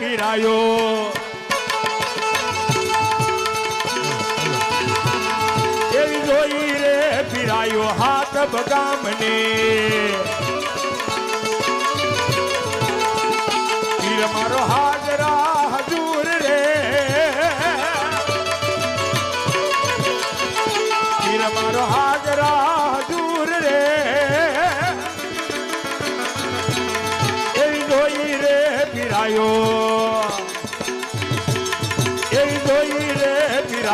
પીરાયો. એવી જોઈ રે પીરાયો હાથ બગામને પીર મારો હાજરા હજુર રે. મારો હાજરા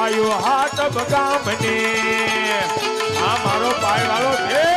પીરાયો હાથ બગામને આ મારો પાય વાળો છે.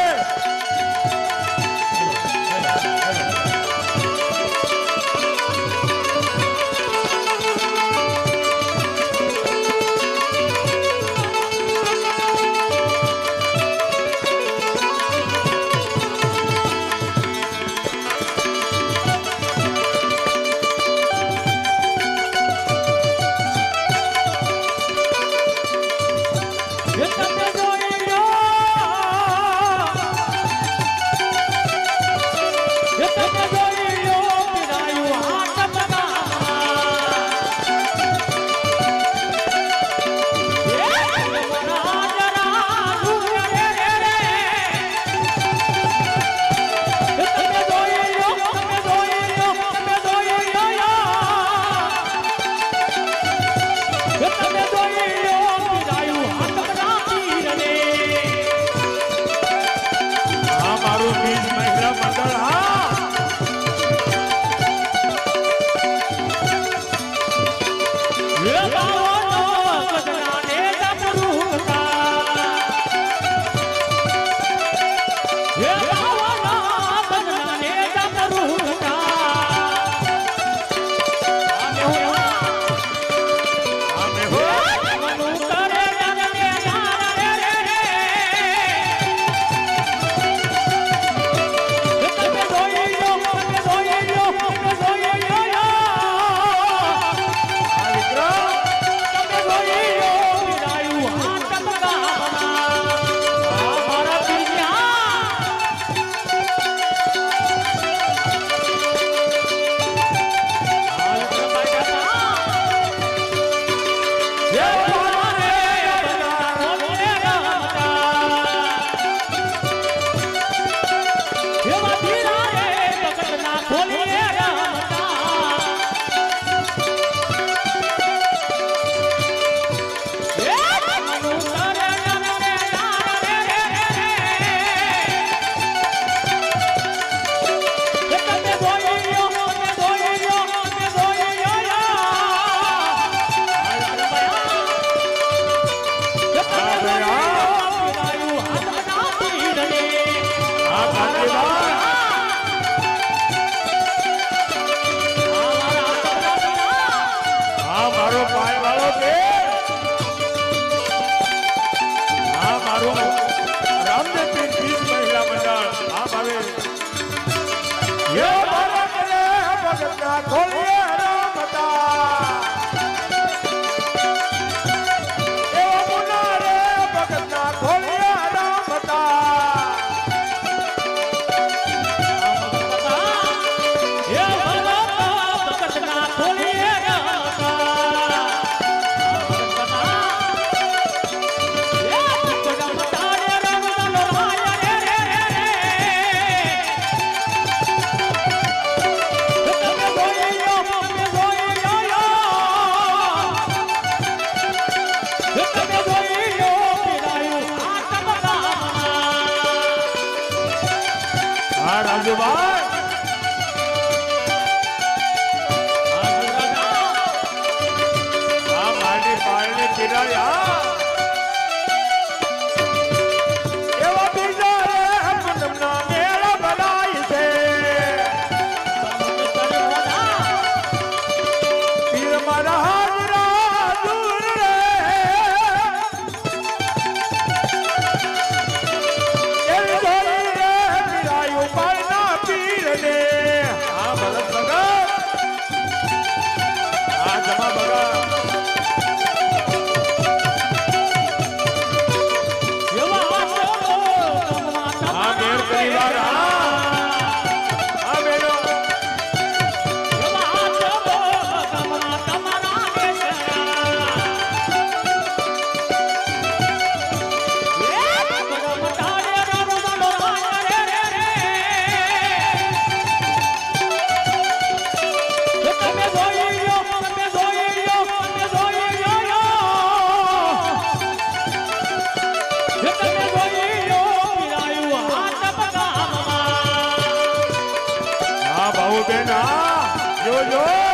Yeah. Kolye! 안 좋아. બેના જોજો.